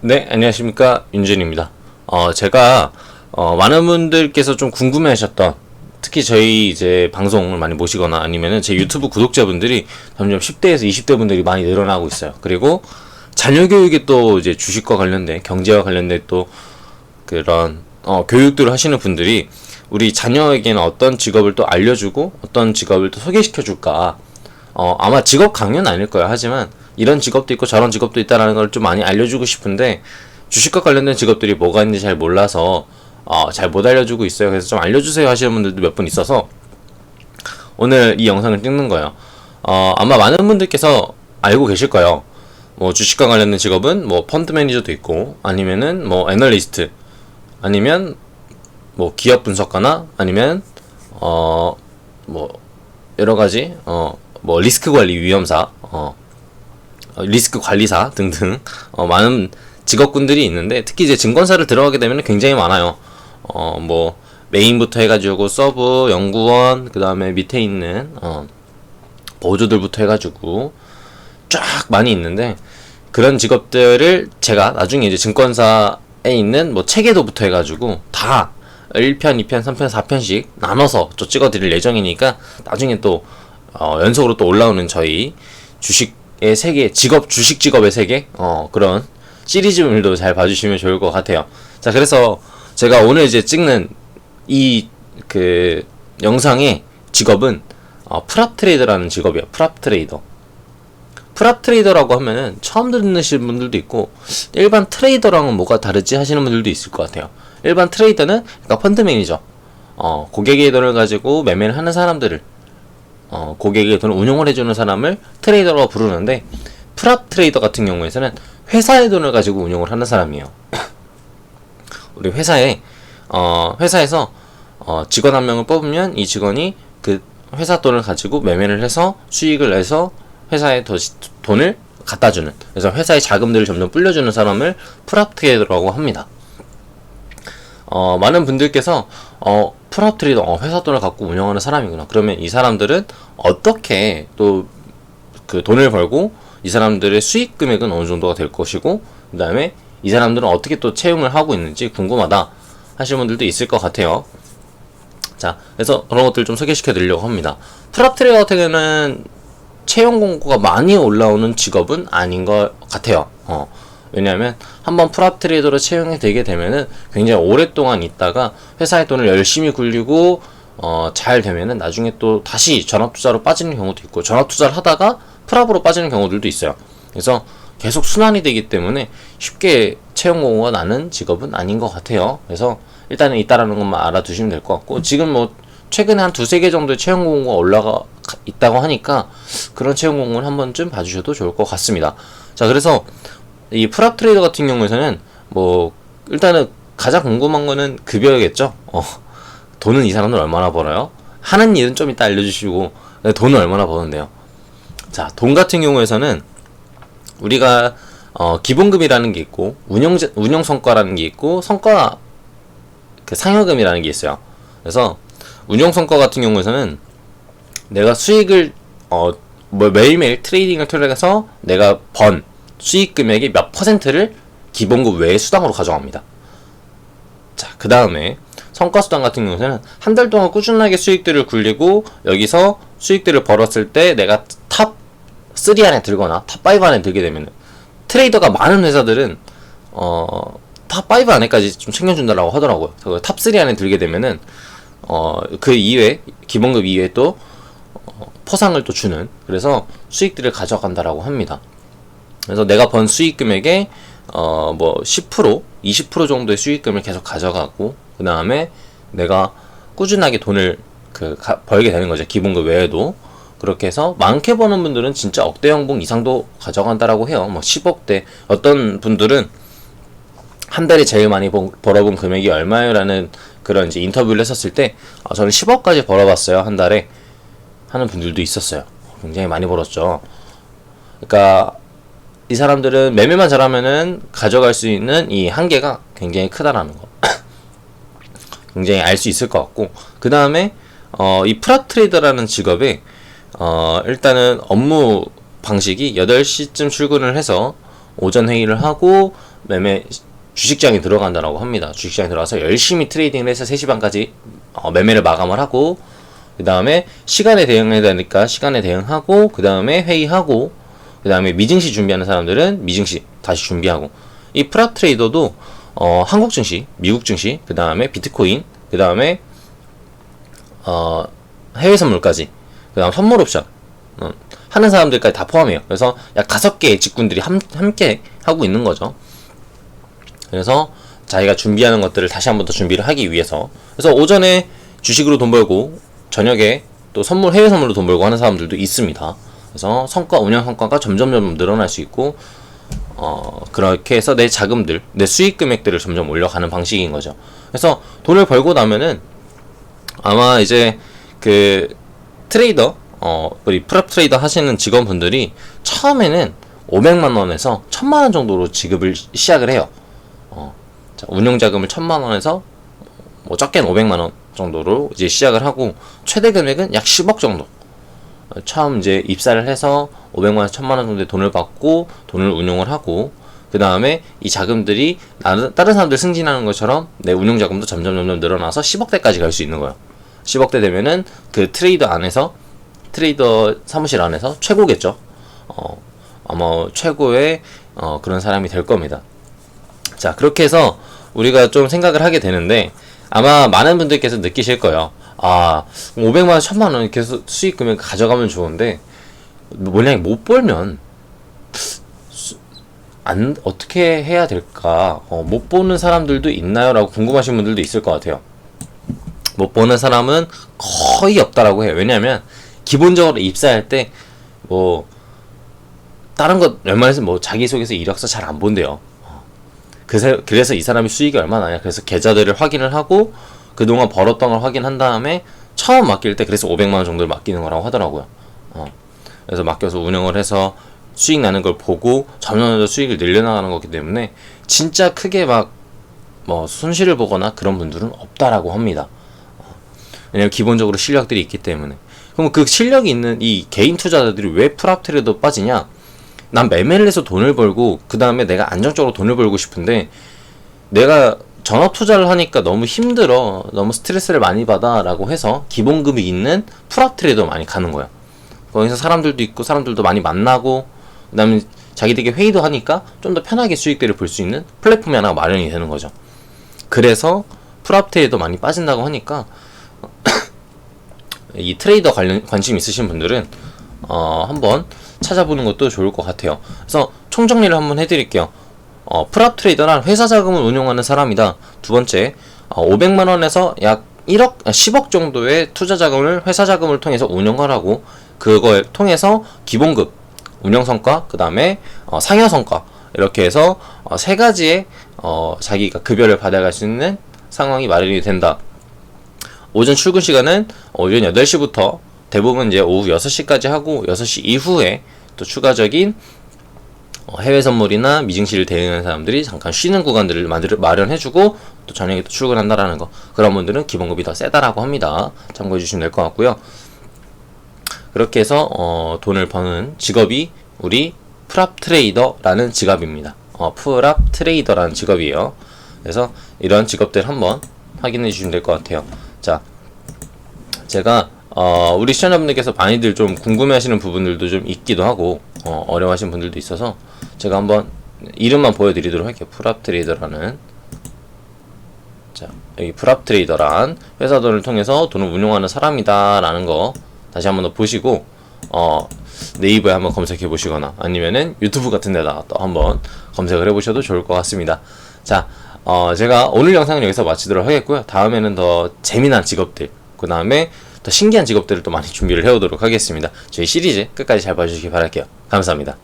네, 안녕하십니까. 윤준입니다. 어, 제가, 어, 많은 분들께서 좀 궁금해 하셨던, 특히 저희 이제 방송을 많이 보시거나 아니면은 제 유튜브 구독자분들이 점점 10대에서 20대 분들이 많이 늘어나고 있어요. 그리고 자녀 교육에 또 이제 주식과 관련된, 경제와 관련된 또 그런, 어, 교육들을 하시는 분들이 우리 자녀에게는 어떤 직업을 또 알려주고 어떤 직업을 또 소개시켜 줄까. 어, 아마 직업 강연 아닐 거예요. 하지만 이런 직업도 있고 저런 직업도 있다라는 걸 좀 많이 알려주고 싶은데 주식과 관련된 직업들이 뭐가 있는지 잘 몰라서 어, 잘 못 알려주고 있어요. 그래서 좀 알려주세요 하시는 분들도 몇 분 있어서 오늘 이 영상을 찍는 거예요. 어, 아마 많은 분들께서 알고 계실 거예요. 뭐 주식과 관련된 직업은 뭐 펀드 매니저도 있고 아니면은 뭐 애널리스트 아니면 뭐 기업 분석가나 아니면 어 뭐 여러 가지 어 뭐 리스크 관리 위험사 어 어, 리스크 관리사 등등 어, 많은 직업군들이 있는데 특히 이제 증권사를 들어가게 되면 굉장히 많아요. 어 뭐 메인부터 해가지고 서브 연구원 그 다음에 밑에 있는 어, 보조들부터 해가지고 쫙 많이 있는데 그런 직업들을 제가 나중에 이제 증권사에 있는 뭐 체계도부터 해가지고 다 1편, 2편, 3편, 4편씩 나눠서 또 찍어드릴 예정이니까 나중에 또 어, 연속으로 또 올라오는 저희 주식의 세계, 직업, 주식 직업의 세계, 어, 그런 시리즈물도 잘 봐주시면 좋을 것 같아요. 자, 그래서 제가 오늘 이제 찍는 이 그 영상의 직업은 어, 프랍 트레이더라는 직업이에요. 프랍 트레이더. 프랍 트레이더라고 하면은 처음 듣는 분들도 있고 일반 트레이더랑은 뭐가 다르지 하시는 분들도 있을 것 같아요. 일반 트레이더는 그러니까 펀드 매니저, 어, 고객의 돈을 가지고 매매를 하는 사람들을 어, 고객의 돈을 운용을 해주는 사람을 트레이더라고 부르는데 프랍 트레이더 같은 경우에는 회사의 돈을 가지고 운용을 하는 사람이에요. 우리 회사에 어, 회사에서 어, 직원 한 명을 뽑으면 이 직원이 그 회사 돈을 가지고 매매를 해서 수익을 내서 회사에 더 돈을 갖다 주는 그래서 회사의 자금들을 점점 불려주는 사람을 프랍 트레이더라고 합니다. 어, 많은 분들께서 어, 트레이더 어, 회사 돈을 갖고 운영하는 사람이구나. 그러면 이 사람들은 어떻게 또 그 돈을 벌고 이 사람들의 수익 금액은 어느 정도가 될 것이고 그다음에 이 사람들은 어떻게 또 채용을 하고 있는지 궁금하다 하시는 분들도 있을 것 같아요. 자, 그래서 그런 것들 좀 소개시켜 드리려고 합니다. 프랍 트레이더 같은 경우는 채용 공고가 많이 올라오는 직업은 아닌 것 같아요. 어. 왜냐하면 한번 프랍 트레이더로 채용이 되게 되면은 굉장히 오랫동안 있다가 회사의 돈을 열심히 굴리고 어, 잘 되면은 나중에 또 다시 전업 투자로 빠지는 경우도 있고 전업 투자를 하다가 프랍으로 빠지는 경우들도 있어요. 그래서 계속 순환이 되기 때문에 쉽게 채용 공고가 나는 직업은 아닌 것 같아요. 그래서 일단은 있다라는 것만 알아두시면 될 것 같고 지금 뭐 최근에 한 두세 개 정도의 채용 공고가 올라가 있다고 하니까 그런 채용 공고를 한 번쯤 봐주셔도 좋을 것 같습니다. 자 그래서 이 프랍 트레이더 같은 경우에는 뭐 일단은 가장 궁금한 거는 급여겠죠. 어, 돈은 이 사람들 얼마나 벌어요? 하는 일은 좀 이따 알려주시고 돈은 얼마나 버는데요. 자, 돈 같은 경우에서는 우리가 어, 기본급이라는 게 있고 운영 운영 성과라는 게 있고 성과 그 상여금이라는 게 있어요. 그래서 운영 성과 같은 경우에서는 내가 수익을 어, 뭐 매일매일 트레이딩을 통해서 내가 번 수익 금액의 몇 퍼센트를 기본급 외에 수당으로 가져갑니다. 자, 그 다음에 성과수당 같은 경우는 한 달 동안 꾸준하게 수익들을 굴리고 여기서 수익들을 벌었을 때 내가 탑 3 안에 들거나 탑 5 안에 들게 되면 트레이더가 많은 회사들은 어, 탑 5 안에까지 좀 챙겨준다라고 하더라고요. 탑 3 안에 들게 되면은 어, 그 이외 기본급 이외에 또 어, 포상을 또 주는 그래서 수익들을 가져간다라고 합니다. 그래서 내가 번 수익 금액의 어 뭐 10% 20% 정도의 수익금을 계속 가져가고 그 다음에 내가 꾸준하게 돈을 그 가, 벌게 되는 거죠 기본급 외에도. 그렇게 해서 많게 버는 분들은 진짜 억대 연봉 이상도 가져간다라고 해요. 뭐 10억대. 어떤 분들은 한 달에 제일 많이 번, 벌어본 금액이 얼마예요? 라는 그런 이제 인터뷰를 했었을 때 어, 저는 10억까지 벌어봤어요 한 달에. 하는 분들도 있었어요. 굉장히 많이 벌었죠. 그러니까 이 사람들은 매매만 잘하면은 가져갈 수 있는 이 한계가 굉장히 크다라는 거. 굉장히 알 수 있을 것 같고 그 다음에 어, 이 프랍 트레이더라는 직업에 어, 일단은 업무 방식이 8시쯤 출근을 해서 오전 회의를 하고 매매 주식장에 들어간다라고 합니다. 주식장에 들어가서 열심히 트레이딩을 해서 3시 반까지 어, 매매를 마감을 하고 그 다음에 시간에 대응해야 되니까 시간에 대응하고 그 다음에 회의하고 그 다음에 미증시 준비하는 사람들은 미증시 다시 준비하고 이 프랍 트레이더도 어, 한국 증시, 미국 증시, 그 다음에 비트코인, 그 다음에 어, 해외 선물까지, 그 다음 선물 옵션 어, 하는 사람들까지 다 포함해요. 그래서 약 다섯 개의 직군들이 함, 함께 하고 있는 거죠. 그래서 자기가 준비하는 것들을 다시 한 번 더 준비를 하기 위해서 그래서 오전에 주식으로 돈 벌고 저녁에 또 선물 해외 선물로 돈 벌고 하는 사람들도 있습니다. 그래서 성과 운영 성과가 점점 점 늘어날 수 있고 어 그렇게 해서 내 자금들 내 수익 금액들을 점점 올려가는 방식인 거죠. 그래서 돈을 벌고 나면은 아마 이제 그 트레이더 어 우리 프랩 트레이더 하시는 직원분들이 처음에는 500만 원에서 1000만 원 정도로 지급을 시작을 해요. 어, 자, 운용 자금을 1000만 원에서 뭐 적게는 500만 원 정도로 이제 시작을 하고 최대 금액은 약 10억 정도. 어, 처음 이제 입사를 해서 500만 원, 1000만 원 정도의 돈을 받고 돈을 운용을 하고 그 다음에 이 자금들이 다른 사람들 승진하는 것처럼 내 운용 자금도 점점 점점 늘어나서 10억대까지 갈 수 있는 거예요. 10억대 되면은 그 트레이더 안에서 트레이더 사무실 안에서 최고겠죠. 어, 아마 최고의 어, 그런 사람이 될 겁니다. 자, 그렇게 해서 우리가 좀 생각을 하게 되는데 아마 많은 분들께서 느끼실 거예요. 아, 500만 원, 1000만 원 계속 수익 금액 가져가면 좋은데 만약에 못 벌면 수- 안 어떻게 해야 될까? 어, 못 보는 사람들도 있나요?라고 궁금하신 분들도 있을 것 같아요. 못 보는 사람은 거의 없다라고 해요. 왜냐하면 기본적으로 입사할 때 뭐 다른 것 웬만해서 뭐 자기소개서 이력서 잘 안 본대요. 어. 그래서 그래서 이 사람이 수익이 얼마나 냐 그래서 계좌들을 확인을 하고 그동안 벌었던 걸 확인한 다음에 처음 맡길 때 그래서 500만 원 정도를 맡기는 거라고 하더라고요. 어. 그래서 맡겨서 운영을 해서 수익 나는 걸 보고 점점 더 수익을 늘려나가는 거기 때문에 진짜 크게 막 뭐 손실을 보거나 그런 분들은 없다라고 합니다. 어. 왜냐면 기본적으로 실력들이 있기 때문에. 그럼 그 실력이 있는 이 개인 투자자들이 왜 프랍 트레이더 빠지냐? 난 매매를 해서 돈을 벌고 그 다음에 내가 안정적으로 돈을 벌고 싶은데 내가 전업 투자를 하니까 너무 힘들어 너무 스트레스를 많이 받아 라고 해서 기본금이 있는 프랍 트레이더 많이 가는 거야 거기서 사람들도 있고 사람들도 많이 만나고 그 다음에 자기들끼리 회의도 하니까 좀 더 편하게 수익들을 볼 수 있는 플랫폼이 하나 마련이 되는 거죠 그래서 프랍 트레이더 많이 빠진다고 하니까 이 트레이더 관련 관심 있으신 분들은 어 한번 찾아보는 것도 좋을 것 같아요. 그래서 총정리를 한번 해드릴게요. 어, 프랍 트레이더란 회사 자금을 운용하는 사람이다. 두 번째, 어, 500만 원에서 약 1억, 아, 10억 정도의 투자 자금을 회사 자금을 통해서 운영을 하고 그걸 통해서 기본급, 운영 성과, 그 다음에 어, 상여 성과 이렇게 해서 어, 세 가지의 어, 자기가 급여를 받아갈 수 있는 상황이 마련이 된다. 오전 출근 시간은 오전 8시부터 대부분 이제 오후 6시까지 하고 6시 이후에 또 추가적인 어, 해외 선물이나 미증시를 대응하는 사람들이 잠깐 쉬는 구간들을 마련해주고 또 저녁에 또 출근한다라는 거. 그런 분들은 기본급이 더 세다라고 합니다. 참고해 주시면 될 것 같고요. 그렇게 해서 어, 돈을 버는 직업이 우리 프랍 트레이더라는 직업입니다. 어, 프랍 트레이더라는 직업이에요. 그래서 이런 직업들 한번 확인해 주시면 될 것 같아요. 자 제가 어, 우리 시청자분들께서 많이들 좀 궁금해하시는 부분들도 좀 있기도 하고 어, 어려워하시는 분들도 있어서 제가 한번 이름만 보여드리도록 할게요. 프랍 트레이더라는 자 여기 프랍 트레이더란 회사 돈을 통해서 돈을 운용하는 사람이다라는 거 다시 한번 더 보시고 어, 네이버에 한번 검색해 보시거나 아니면은 유튜브 같은 데다가 또 한번 검색을 해 보셔도 좋을 것 같습니다. 자, 어, 제가 오늘 영상은 여기서 마치도록 하겠고요. 다음에는 더 재미난 직업들, 그 다음에 더 신기한 직업들을 또 많이 준비를 해오도록 하겠습니다. 저희 시리즈 끝까지 잘 봐주시기 바랄게요. 감사합니다.